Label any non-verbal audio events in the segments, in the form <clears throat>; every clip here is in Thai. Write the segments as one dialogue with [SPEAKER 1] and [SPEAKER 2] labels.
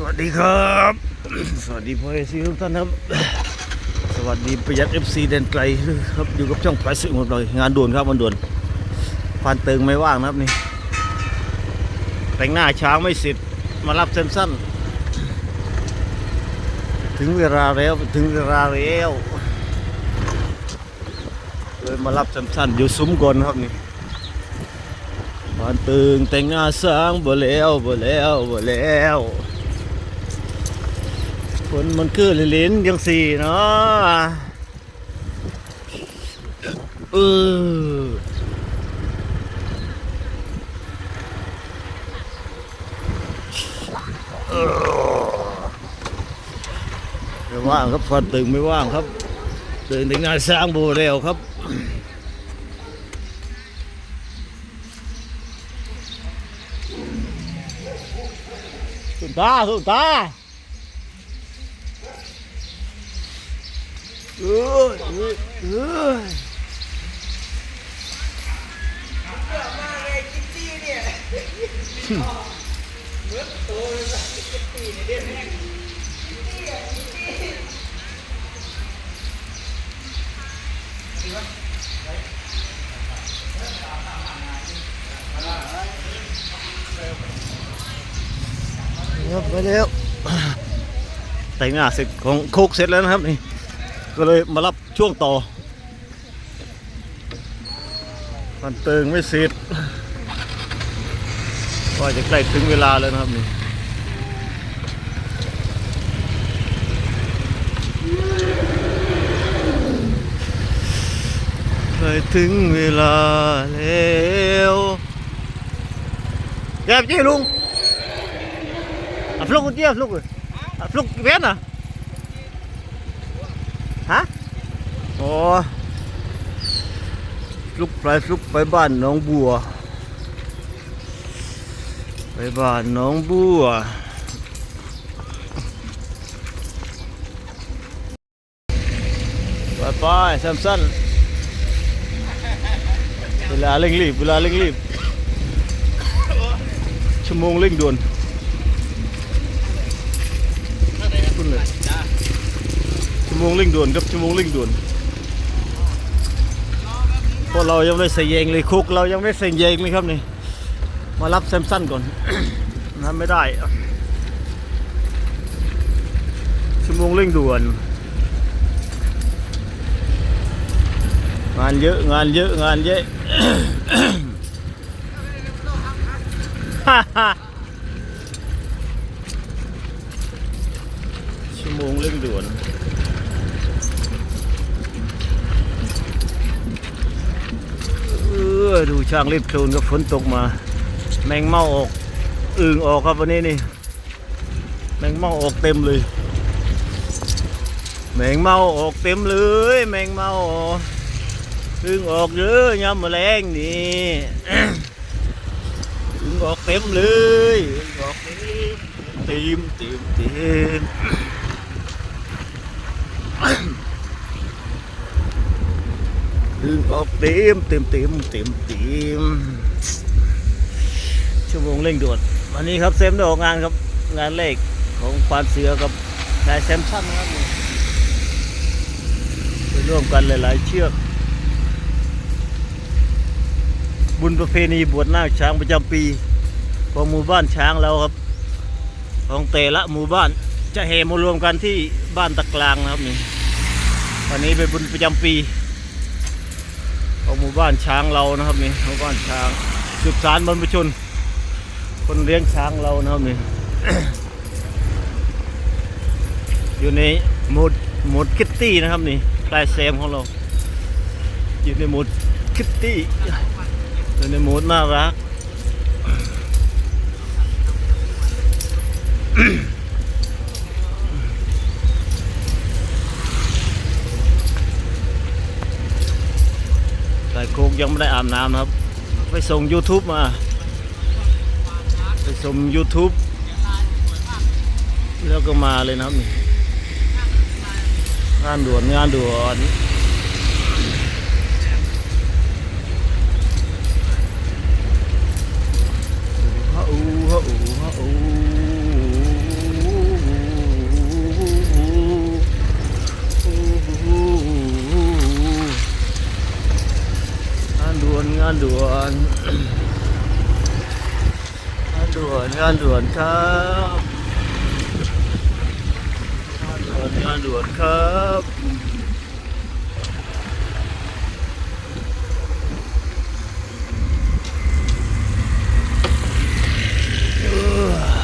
[SPEAKER 1] สวัสดีครับ สวัสดีพ่อเอซีทุกท่านครับ สวัสดีประหยัดเอฟซีเดนไกลครับอยู่กับช่องไฟสิงหมดเลยงานด่วนครับมันด่วนฟันเติงไม่ว่างนะครับนี่ แต่งหน้าเช้าไม่เสร็จมารับเซมสั้นถึงเวลาแล้วถึงเวลาแล้วเลยมารับเซมสั้นอยู่ซุ้มก่อนครับนี่บานตึงแต่งหน้าสางบ่แล้วบ่แล้วบ่แล้ว คนมันคือลิลินยังสี่เนาะเออเอไม่ว่างครับฟันตึงไม่ว่างครับตึงแต่งหน้าสร้างโบ่แล้วครับสุดตาสุดตา เอ้ยเอ้ยเอ้ยครับไปแล้วแต่งหน้าเสร็จของโคกเสร็จแล้วนะครับนี่ ก็เลยมารับช่วงต่อ มันเติงไม่เสร็จว่าจะใกล้ถึงเวลาแล้วนะครับนี่ใกล้ถึงเวลาแล้วแกบจี้ลุงอะลุงอุตี้อะลุงอะลุงแว่นอะ ฮะโอลุกไปลุกไปบ้านน้องบัว ไปบ้านน้องบัวไปไปแซมสันเวลาเร่งรีบเวลาเร่งรีบชั่วโมงเร่งด่วนคุณเลย โมงเร่งด่วนครับชั่วโมงเร่งด่วนเพราะเรายังไม่ใส่เยงเลยคุก เรายังไม่ใส่เยงเลยครับนี่มารับแซมสันก่อนทำไม่ได้ชั่วโมงเร่งด่วน งานเยอะงานเยอะงานเยอะฮ่าฮ่า ออดูช่างรีบโคลนกับฝนตกมา แมงเม่าออกอึ่งออกครับวันนี้นี่ แมงเม่าออกเต็มเลย แมงเม่าออกเต็มเลย แมงเม่าอึ่งออกเยอะยำแมลงนี่อึ่งออกเต็มเลยอึ่งออกเต็มเต็มเต็มเต็มึงออกเต็มเต็มเต็มเต็มเต็มชั่วโมงเร่งด่วนวันนี้ครับเซมได้ออกงานครับงานเลขของควานเสือกับนายแซมชั่นนะครับไปร่วมกันหลาย ๆ เชือก บุญประเพณีบวชนาคช้างประจำปี ของหมู่บ้านช้างเราครับ ของแต่ละหมู่บ้านจะแห่มารวมกันที่บ้านตะกลางนะครับนี่วันนี้เป็นบุญประจำปี มู่บ้านช้างเรานะครับนี่หมู่บ้านช้างสืบสารบรรพชน คนเลี้ยงช้างเรานะครับนี่อยู่ในหมดหมดคิตตี้นะครับนี่ลายแซมของเราอยู่ในหมดคิตตี้อยู่ในหมดน่ารัก แต่โคกยัง ไม่ได้อาบน้ำนะครับ ไปส่ง YouTube มา ไปส่ง YouTube แล้วก็มาเลยนะครับนี่งานด่วนงานด่วนฮะอูฮะอูฮะอู ด่ วนงานด่วนครับงานด่วนงานด่วนครับเออ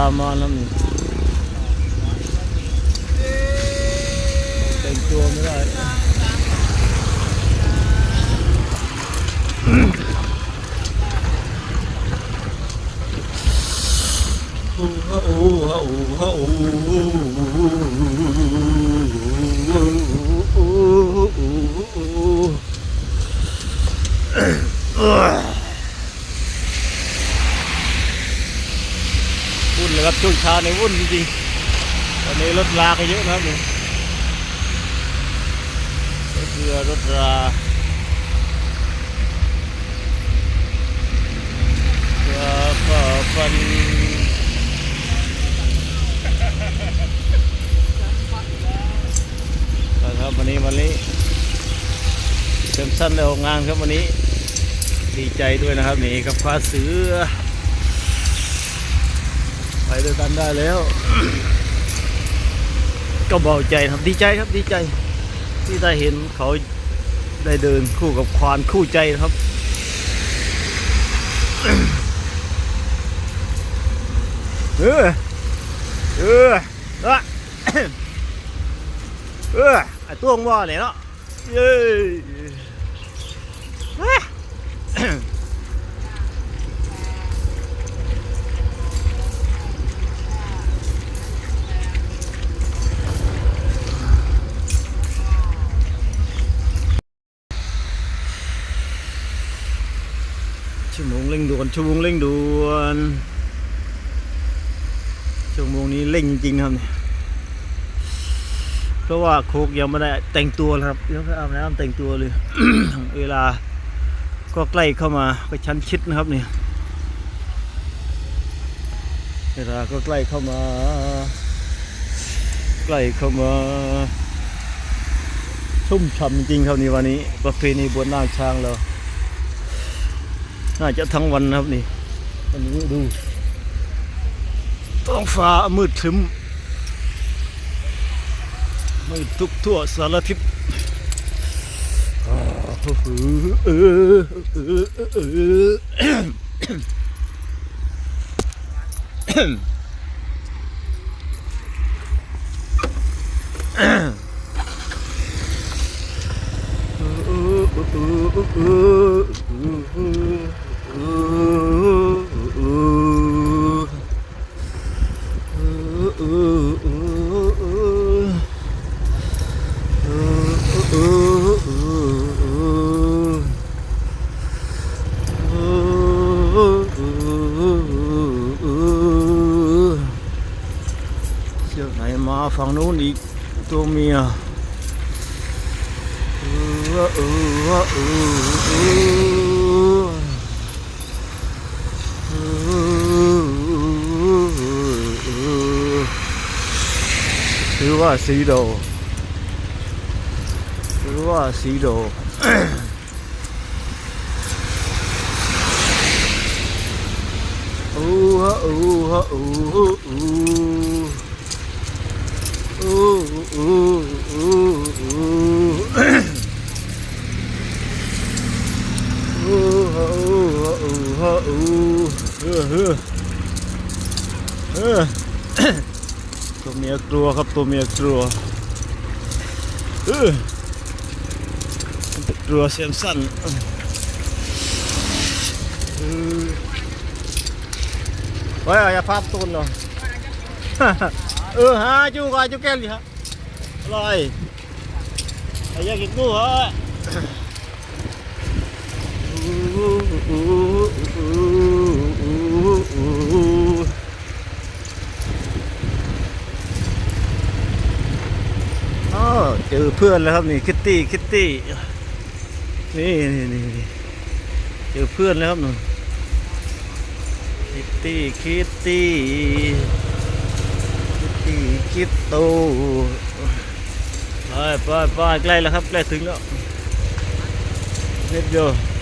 [SPEAKER 1] ามาแล้วนี่แต่งตัวไม่ได้ โอ้โหโอ้โหโอ้โหวุ่น เลยครับช่วงเช้าในวุ่นจริงๆตอนนี้รถราก็เยอะนะครับนี่รถเรือรถราเรือฝ่าฟันนะครับวันนี้วันนี้เต็มสั้นในโรงงานครับวันนี้ดีใจด้วยนะครับนี่กับฟ้าเสือ ไปด้วยกันได้แล้ว ก็เบาใจครับดีใจครับดีใจ ที่ได้เห็นเขาได้เดินคู่กับควานคู่ใจนะครับเออเออละเออไอ้ตัวงว่าเนี่ยเนาะเย้ นชั่วโมงเร่งด่วนชั่วโมงนี้เร่งจริงๆครับเนี่ยเพราะว่าโคกยังไม่ได้แต่งตัวครับยังไม่อาบน้ำแต่งตัวเลย เวลาก็ใกล้เข้ามาก็ชั้นชิดนะครับเนี่ยเวลาก็ใกล้เข้ามา ใกล้เข้ามา ชุ่มฉ่ำจริงครับนี่วันนี้ประเพณีบวชนาช้างเรา น่าจะทั้งวันนะครับนี่วันนี้ดูท้องฟ้ามืดครึ้มไม่ทุกทั่วสารทิศอ่าเออ ฝั่งนู้นอีกตัวเมียเออเออเออหรือว่าสีโดหรือว่าสีโด Ooh, uh, ooh, uh, ooh, ooh, ooh. ฮะอูเฮ้อเฮ้อเฮ้อตัวเมียกลัวครับตัวเมียกลัวเออกลัวเสียมสั้นเฮ้ยอย่าพับตุนเนาะเออฮะจูกอจูแก้ลิฮะลอยไอ้ยังกินกูเหรอ เจอเพื่อนแล้วครับนี่คิตตี้คิตตี้นี่นี่นี่เจอเพื่อนแล้วครับหนูคิตตี้คิตตี้คิตตี้คิตโตไปไปไปใกล้แล้วครับใกล้ถึงแล้วเน็ตโยใกล้แล้วใกล้แล้ว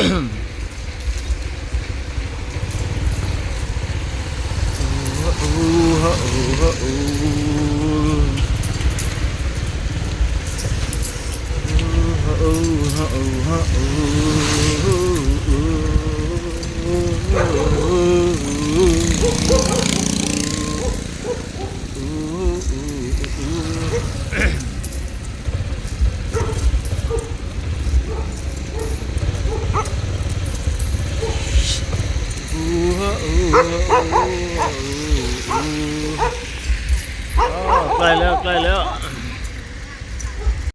[SPEAKER 1] Ahem. <clears throat>